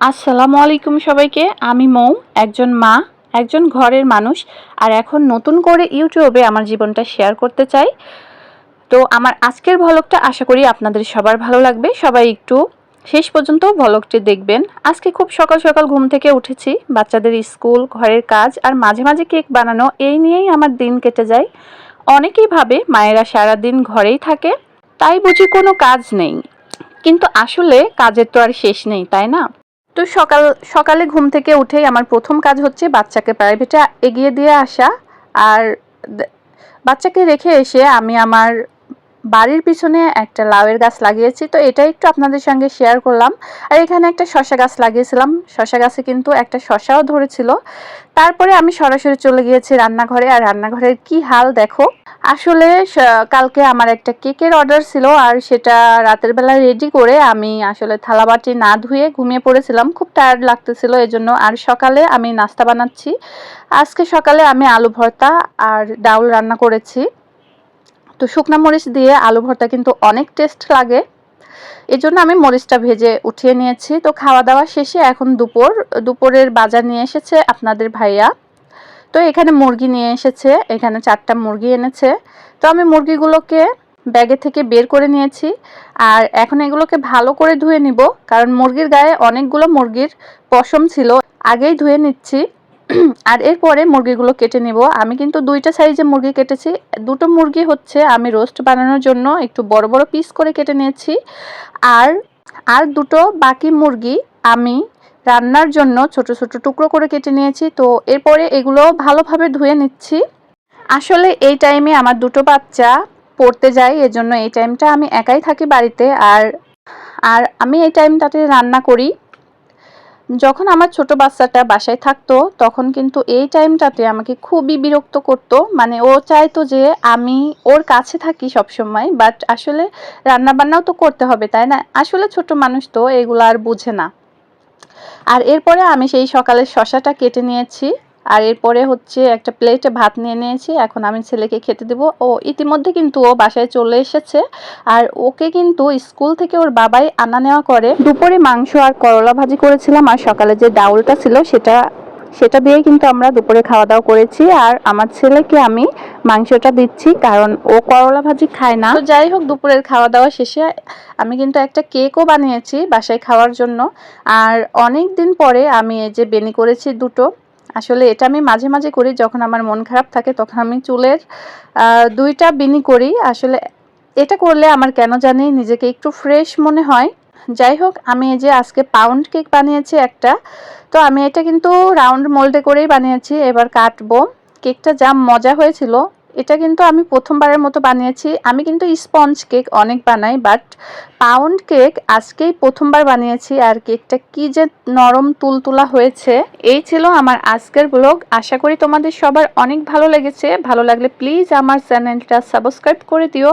আসসালামু আলাইকুম সবাইকে। আমি মৌ, একজন মা, একজন ঘরের মানুষ, আর এখন নতুন করে ইউটিউবে আমার জীবনটা শেয়ার করতে চাই। তো আমার আজকের ভ্লগটা আশা করি আপনাদের সবার ভালো লাগবে। সবাই একটু শেষ পর্যন্ত ভ্লগটি দেখবেন। আজকে খুব সকাল সকাল ঘুম থেকে উঠেছি। বাচ্চাদের স্কুল, ঘরের কাজ, আর মাঝে মাঝে কেক বানানো, এই নিয়েই আমার দিন কেটে যায়। অনেকেই ভাবে মায়েরা সারা দিন ঘরেই থাকে, তাই বুঝি কোনো কাজ নেই। কিন্তু আসলে কাজের তো আর শেষ নেই, তাই না? তো সকাল, সকালে ঘুম থেকে উঠেই আমার প্রথম কাজ হচ্ছে বাচ্চাকে প্রাইভেটে এগিয়ে দিয়ে আসা। আর বাচ্চাকে রেখে এসে আমি আমার বাড়ির পিছনে একটা লাউয়ের গাছ লাগিয়েছি। তো এটা একটু আপনাদের সঙ্গে শেয়ার করলাম। আর এখানে একটা শশা গাছ লাগিয়েছিলাম। শশা গাছে কিন্তু একটা শশাও ধরেছিল। তারপরে আমি সরাসরি চলে গিয়েছি রান্নাঘরে। আর রান্নাঘরের কি হাল দেখো? আসলে কালকে আমার একটা কেকের অর্ডার ছিল আর সেটা রাতের বেলা রেডি করে আমি আসলে থালাবাটি না ধুয়ে ঘুমিয়ে পড়েছিলাম। খুব টায়ার্ড লাগতেছিল এজন্য। আর সকালে আমি নাস্তা বানাচ্ছি। আজকে সকালে আমি আলু ভর্তা আর ডাউল রান্না করেছি। তো শুকনা মরিচ দিয়ে আলু ভর্তা কিন্তু অনেক টেস্ট লাগে। এই জন্য আমি মরিচটা ভেজে উঠিয়ে নিয়েছি। তো খাওয়া দাওয়া শেষে এখন দুপুর। দুপুরের বাজার নিয়ে এসেছে আপনাদের ভাইয়া। তো এখানে মুরগি নিয়ে এসেছে, এখানে চারটা মুরগি এনেছে। তো আমি মুরগিগুলোকে ব্যাগে থেকে বের করে নিয়েছি আর এখন এগুলোকে ভালো করে ধুয়ে নিব, কারণ মুরগির গায়ে অনেকগুলো মুরগির পশম ছিল, আগেই ধুয়ে নিচ্ছি। আর এরপরে মুরগিগুলো কেটে নিব। আমি কিন্তু দুইটা সাইজে মুরগি কেটেছি, দুটো মুরগি হচ্ছে আমি রোস্ট বানানোর জন্য একটু বড় বড় পিস করে কেটে নিয়েছি। আর আর দুটো বাকি মুরগি আমি রান্নার জন্য ছোট ছোট টুকরো করে কেটে নিয়েছি। তো এরপরে এগুলো ভালোভাবে ধুয়ে নিচ্ছি। আসলে এই টাইমে আমার দুটো বাচ্চা পড়তে যায়, এজন্য এই টাইমটা আমি একাই থাকি বাড়িতে। আর আর আমি এই টাইমটাতে রান্না করি। যখন আমার ছোট বাচ্চাটা বাসায় থাকতো, তখন কিন্তু এই টাইমটাতে আমাকে খুবই বিরক্ত করতো। মানে ও চাইতো যে আমি ওর কাছে থাকি সব সময় বাট আসলে রান্না বান্নাও তো করতে হবে, তাই না? আসলে ছোট মানুষ তো, এগুলো আর বুঝে না। আর এরপরে আমি সেই সকালে শশাটা কেটে নিয়েছি। আর এরপরে হচ্ছে একটা প্লেটে ভাত নিয়ে নিয়েছি। এখন আমি ছেলেকে খেতে দেবো। ও ইতিমধ্যে কিন্তু ও বাসায় চলে এসেছে। আর ওকে কিন্তু স্কুল থেকে ওর বাবাই আনা নেওয়া করে। দুপুরে মাংস আর করলা ভাজি করেছিলাম। আর সকালে যে ডাউলটা ছিল সেটা সেটা দিয়েই কিন্তু আমরা দুপুরে খাওয়া দাওয়া করেছি। আর আমার ছেলেকে আমি মাংসটা দিচ্ছি, কারণ ও করলা ভাজি খায় না। তো যাই হোক, দুপুরের খাওয়া দাওয়া শেষে আমি কিন্তু একটা কেকও বানিয়েছি বাসায় খাওয়ার জন্য। আর অনেক দিন পরে আমি এই যে বেনি করেছি দুটো, আসলে এটা আমি মাঝে মাঝে করি, যখন আমার মন খারাপ থাকে তখন আমি চুলের দুইটা বিনি করি। আসলে এটা করলে আমার কেন জানি নিজেকে একটু ফ্রেশ মনে হয়। যাই হোক, আমি এই যে আজকে পাউন্ড কেক বানিয়েছি একটা, তো আমি এটা কিন্তু রাউন্ড মোল্ডে করেই বানিয়েছি, এবার কাটবো। কেকটা যা মজা হয়েছিল, এটা কিন্তু আমি প্রথমবারের মতো বানিয়েছি। আমি কিন্তু স্পঞ্জ কেক অনেক বানাই, বাট পাউন্ড কেক আজকেই প্রথমবার বানিয়েছি আর কেকটা কি যে নরম তুলতুলা হয়েছে, এই ছিল আমার আজকের ব্লগ। আশা করি তোমাদের সবার অনেক ভালো লেগেছে। ভালো লাগলে প্লিজ আমার চ্যানেলটা সাবস্ক্রাইব করে দিও।